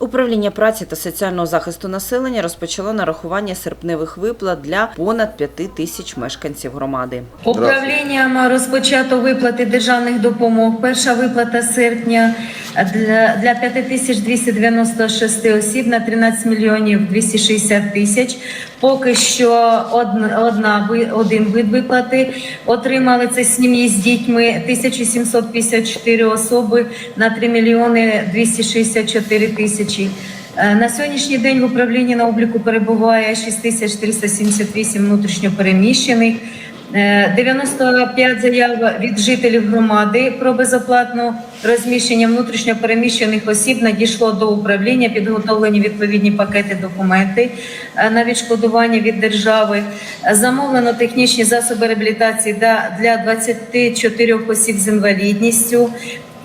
Управління праці та соціального захисту населення розпочало нарахування серпневих виплат для понад п'яти тисяч мешканців громади. Управлінням розпочато виплати державних допомог. Перша виплата серпня для, для 5296 осіб на 13 мільйонів 260 тисяч. Поки що одна, одна один вид виплати отримали це сім'ї з дітьми 1754 особи на 3 мільйони 264 тисячі. Е, На сьогоднішній день в управлінні на обліку перебуває 6378 внутрішньопереміщених. Е, 95 заяв від жителів громади про безоплатне розміщення внутрішньопереміщених осіб надійшло до управління, підготовлені відповідні пакети документи е, на відшкодування від держави. Е, Замовлено технічні засоби реабілітації для 24 осіб з інвалідністю.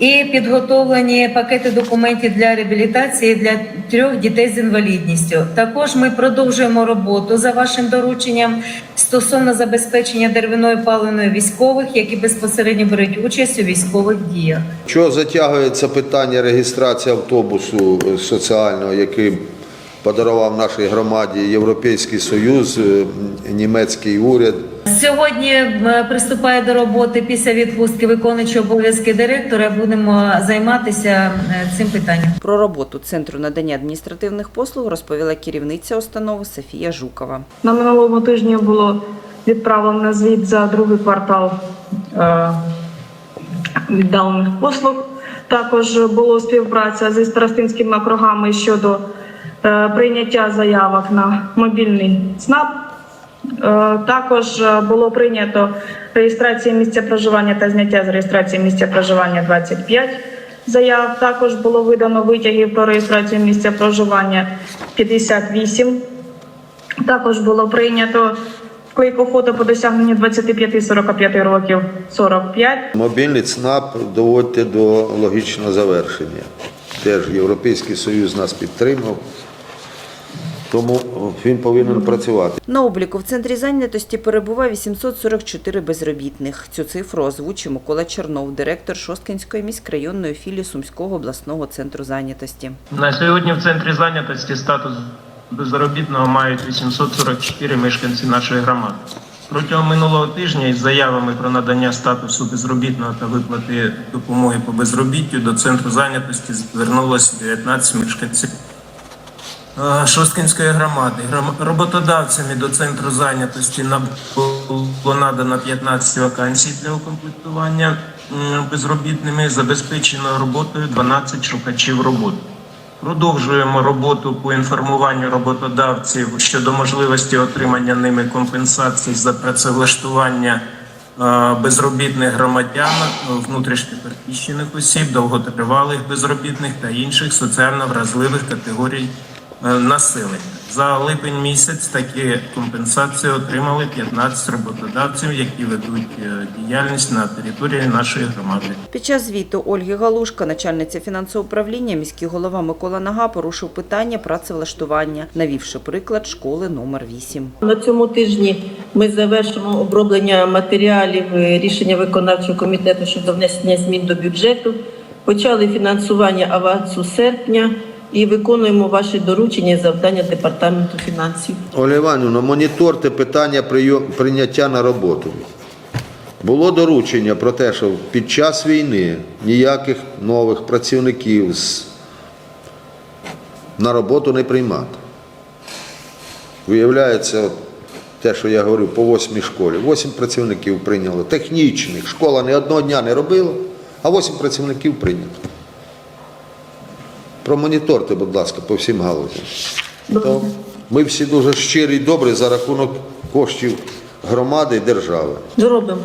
І підготовлені пакети документів для реабілітації для трьох дітей з інвалідністю. Також ми продовжуємо роботу за вашим дорученням стосовно забезпечення деревиною паливною військових, які безпосередньо беруть участь у військових діях. Що затягується питання реєстрації автобусу е, соціального, який подарував нашій громаді Європейський Союз, е, німецький уряд. Сьогодні е, приступає до роботи після відпустки виконуючий обов'язки директора. Будемо займатися е, цим питанням. Про роботу центру надання адміністративних послуг розповіла керівниця установи Софія Жукова. На минулому тижні було відправлено звіт за другий квартал е, віддалених послуг. Також була співпраця зі старостинськими округами щодо прийняття заявок на мобільний СНАП. Е, Також е, було прийнято реєстрація місця проживання та зняття з реєстрації місця проживання 25 заяв. Також було видано витягів про реєстрацію місця проживання 58 також було прийнято клейко фото по досягненню 25-45 років 45. Мобільний ЦНАП доводьте до логічного завершення. Теж Європейський Союз нас підтримав, тому він повинен працювати. На обліку в центрі зайнятості перебуває 844 безробітних. Цю цифру озвучив Микола Чернов, директор Шосткинської міськрайонної філії Сумського обласного центру зайнятості. На сьогодні в центрі зайнятості статус безробітного мають 844 мешканці нашої громади. Протягом минулого тижня із заявами про надання статусу безробітного та виплати допомоги по безробіттю до центру зайнятості звернулося 19 мешканців Шосткинської громади. Роботодавцями до центру зайнятості було надано 15 вакансій для укомплектування безробітними. Забезпечено роботою 12 шукачів роботи. Продовжуємо роботу по інформуванню роботодавців щодо можливості отримання ними компенсацій за працевлаштування безробітних громадян, внутрішньопереміщених осіб, довготривалих безробітних та інших соціально вразливих категорій населення. За липень місяць такі компенсації отримали 15 роботодавців, які ведуть е, діяльність на території нашої громади. Під час звіту Ольги Галушка, начальниця фінансового управління, міський голова Микола Нага порушив питання працевлаштування, навівши приклад школи номер 8. На цьому тижні ми завершимо оброблення матеріалів е, рішення виконавчого комітету щодо внесення змін до бюджету. Почали фінансування авансу серпня і виконуємо ваші доручення і завдання департаменту фінансів. Оля Іванівна, моніторте питання прийняття на роботу. Було доручення про те, що під час війни ніяких нових працівників з... на роботу не приймати. Виявляється, те, що я говорив, по восьмій школі. Восім працівників прийняло. Технічних. Школа не одного дня не робила, а восім працівників прийнято. Промоніторте, будь ласка, по всім галузям. То ми всі дуже щирі і добрі за рахунок коштів громади і держави. Зробимо.